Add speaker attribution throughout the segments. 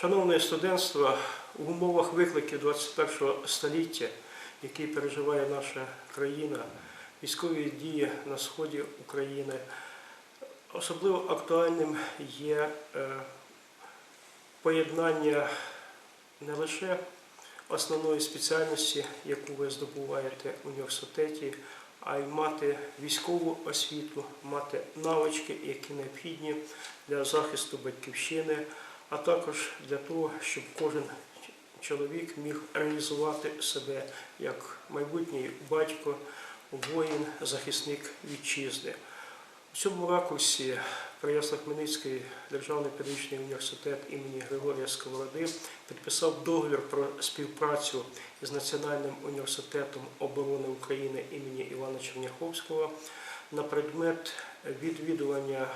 Speaker 1: Шановне студентство, в умовах викликів 21 століття, який переживає наша країна, військові дії на сході України, особливо актуальним є е, поєднання не лише основної спеціальності, яку ви здобуваєте в університеті, а й мати військову освіту, мати навички, які необхідні для захисту батьківщини, а також для того, щоб кожен чоловік міг реалізувати себе як майбутній батько, воїн, захисник вітчизни. У цьому ракурсі Переяслав-Хмельницький державний педагогічний університет імені Григорія Сковороди підписав договір про співпрацю з Національним університетом оборони України імені Івана Черняховського на предмет відвідування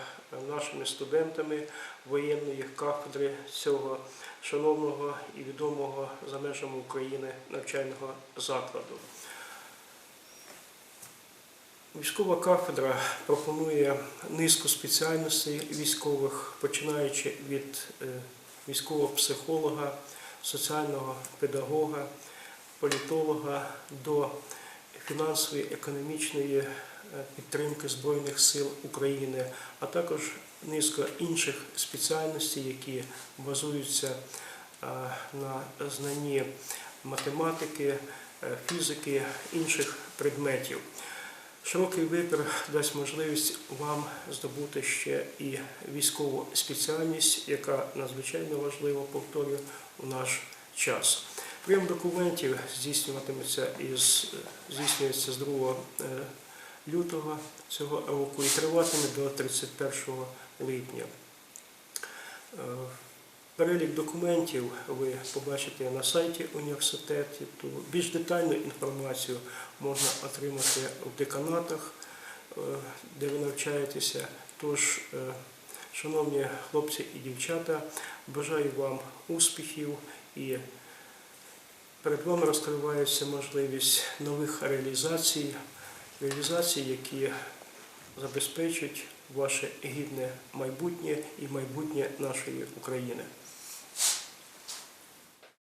Speaker 1: нашими студентами воєнної кафедри цього шановного і відомого за межами України навчального закладу. Військова кафедра пропонує низку спеціальностей військових, починаючи від е, військового психолога, соціального педагога, політолога до фінансової економічної е, підтримки Збройних сил України, а також низка інших спеціальностей, які базуються е, на знанні математики, е, фізики, інших предметів. Широкий вибір дасть можливість вам здобути ще і військову спеціальність, яка надзвичайно важлива, повторюю, у наш час. Прийом документів здійснюватиметься із здійснюється з 2 е, лютого цього року і триватиме до 31 липня. Е, Перелік документів ви побачите на сайті університету. Більш детальну інформацію можна отримати в деканатах, е, де ви навчаєтеся. Тож, шановні хлопці і дівчата, бажаю вам успіхів і перед вами розкривається можливість нових реалізацій, реалізацій, які забезпечать ваше гідне майбутнє і майбутнє нашої України.